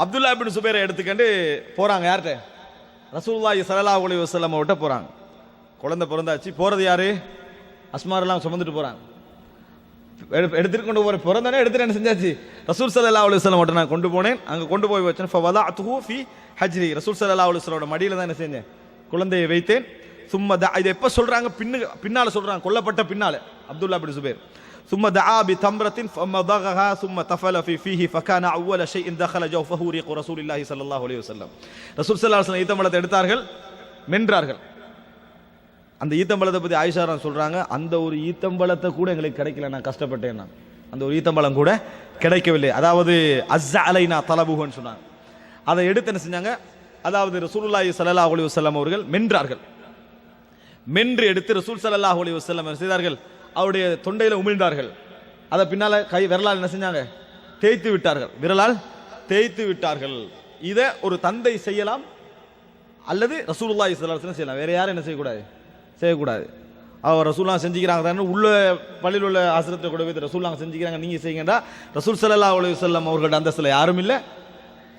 அப்துல்லா பின் சுபேரை எடுத்துக்கண்டு போகிறாங்க யார்கிட்ட? ரசூலுல்லாஹி ஸல்லல்லாஹு அலைஹி வசலம் விட்ட போகிறாங்க குழந்தை பிறந்தாச்சு. போகிறது யார்? அஸ்மாரெல்லாம் சுமந்துட்டு போகிறாங்க எடுத்துட்டு கொண்டு போகிற பிறந்தானே எடுத்துட்டு என்ன செஞ்சாச்சு? ரசூல் சலல்லா அலைஹி வஸல்லம் மட்டும் நான் கொண்டு போனேன். அங்கே கொண்டு போய் வச்சேன். ஃபவதஅத்துஹு ஃபி ஹஜ்ரி. ரசூல் ஸல்லல்லாஹு அலைஹி வஸல்லமோட மடியில தான் என்ன செஞ்சேன்? குழந்தையை வைத்தேன். சும்மா இதை எப்போ சொல்கிறாங்க பின்னு பின்னால் சொல்கிறாங்க கொல்லப்பட்ட பின்னால். அப்துல்லா பின் சுபேர். ثم دعا بتمرة فمضغها ثم تفل في فيه فكان أول شيء دخل جوفه ريق رسول الله صلى الله عليه وسلم ரசூல் ஸல்லல்லாஹு அலைஹி வஸல்லம் ஈத்தம்பழத்தை எடுத்தார்கள் மென்றார்கள் அந்த ஈத்தம்பழத்தை பத்தி ஆயிஷாரான் சொல்றாங்க அந்த ஒரு ஈத்தம்பழத்தை கூட எங்களுக்கு கிடைக்கல நான் கஷ்டப்பட்டேன் நான் அந்த ஒரு ஈத்தம்பழம் கூட கிடைக்கவில்லை அதாவது அஸ்ஸ அலைனா தலபுகன்னு சொன்னாங்க அதை எடுத்து என்ன செஞ்சாங்க அதாவது ரசூலுல்லாஹி ஸல்லல்லாஹு அலைஹி வஸல்லம் அவர்கள் மென்றார்கள் மென்று எடுத்து ரசூல் ஸல்லல்லாஹு அலைஹி வஸல்லம் என்ன செய்தார்கள் அவருடைய தொண்டையில் உமிழ்ந்தார்கள். அதை பின்னால் கை விரலால் என்ன செஞ்சாங்க? தேய்த்து விட்டார்கள். விரலால் தேய்த்து விட்டார்கள். இதை ஒரு தந்தை செய்யலாம் அல்லது ரசூல்லா ஸல்லல்லாஹு செய்யலாம். வேற யாரும் என்ன செய்யக்கூடாது? செய்யக்கூடாது. அவர் ரசூல்லா செஞ்சுக்கிறாங்க தானே உள்ள பள்ளியில் உள்ள ஆசிரத்தை கூட போய் ரசூல்லாங்க செஞ்சுக்கிறாங்க. நீங்கள் செய்யுங்கடா. ரசூல் சல்லா அலைஹி வஸல்லம் அவர்களோட அந்தஸ்தில் யாரும் இல்லை.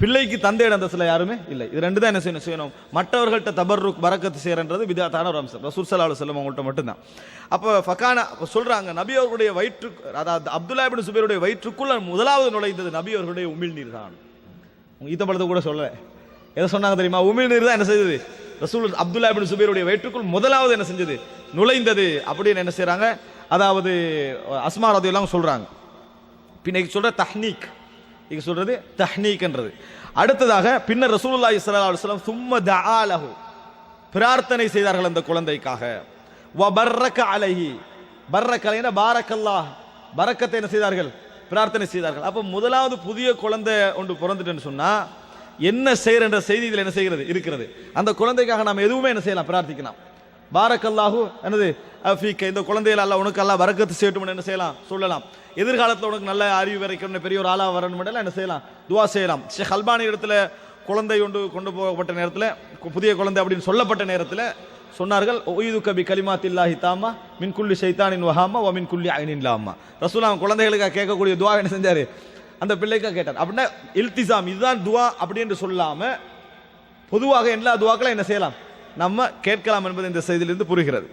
பிள்ளைக்கு தந்தையோட அந்தஸ்துல யாருமே இல்லை. இது ரெண்டு தான் என்ன செய்யணும் செய்யணும். மற்றவர்கள்ட்ட தபர்ருக் பறக்கத்து செய்யறன்றது விதாத்தான ஒரு அம்சம். ரசூல் ஸல்லல்லாஹு அலைஹி அவங்கள்ட்ட மட்டும்தான். அப்போ ஃபக்கான அப்ப சொல்கிறாங்க நபி அவர்களுடைய வயிற்று அதாவது அப்துல்லா இப்னு வயிற்றுக்குள்ள முதலாவது நுழைந்தது நபி அவர்களுடைய உமிழ்நீர் தான். ஈத்த ஈத்தப்பழத்தை கூட சொல்ல எதை சொன்னாங்க தெரியுமா? உமிழ்நீர் தான் என்ன செய்தது? ரசூல் அப்துல்லா இப்னு வயிற்றுக்குள் முதலாவது என்ன செஞ்சது? நுழைந்தது. அப்படின்னு என்ன செய்கிறாங்க அதாவது அஸ்மா சொல்கிறாங்க பின்னைக்கு சொல்கிற தஹ்னீக். இது சொல்றது தஹ்னீக்ன்றது. அடுத்ததாக பின்னர் ரசூலுல்லாஹி ஸல்லல்லாஹு அலைஹி வஸல்லம் சும்ம தஆலஹு பிரார்த்தனை செய்தார்கள் அந்த குழந்தைக்காக. வ பர்ரக அலைஹி. பர்ரக அலைனா பாரக்கல்லாஹ். பரக்கத்தை என்ன செய்தார்கள்? பிரார்த்தனை செய்தார்கள். அப்ப முதலாவது புதிய குழந்தை ஒன்று பிறந்துட்டுன்னு சொன்னா என்ன செய்யற என்ற செய்தி இதில் என்ன செய்கிறது? இருக்கிறது. அந்த குழந்தைக்காக நாம் எதுவுமே என்ன செய்யலாம்? பிரார்த்திக்கலாம். பாரக்கல்லாஹு என்னது அஃபீக்க இந்த குழந்தைகள் அல்ல உனக்கு எல்லாம் வரக்கத்து செய்யட்டும் என்ன செய்யலாம்? சொல்லலாம். எதிர்காலத்தில் உனக்கு நல்ல அறிவு வரைக்கணும் பெரிய ஒரு ஆளாக வரணும் என்ன செய்யலாம்? துவா செய்யலாம். ஷேக் அல்பானி இடத்துல குழந்தை கொண்டு கொண்டு போகப்பட்ட நேரத்தில் புதிய குழந்தை அப்படின்னு சொல்லப்பட்ட நேரத்தில் சொன்னார்கள் ஒய்து கபி கலிமாத்தில்லாஹி தாமா மின் குள்ளி ஷைத்தானின் வஹாமா ஓ மின் குள்ளி ஐனின் லாமா ரசூலா குழந்தைகளுக்காக கேட்கக்கூடிய துவா என்ன செஞ்சார்? அந்த பிள்ளைக்காக கேட்டார். அப்படின்னா இல்திசாம் இதுதான் துவா அப்படின்னு சொல்லாமல் பொதுவாக எல்லா துவாக்களும் என்ன செய்யலாம்? நம்ம கேட்கலாம் என்பது இந்த செய்தியிலிருந்து புரிகிறது.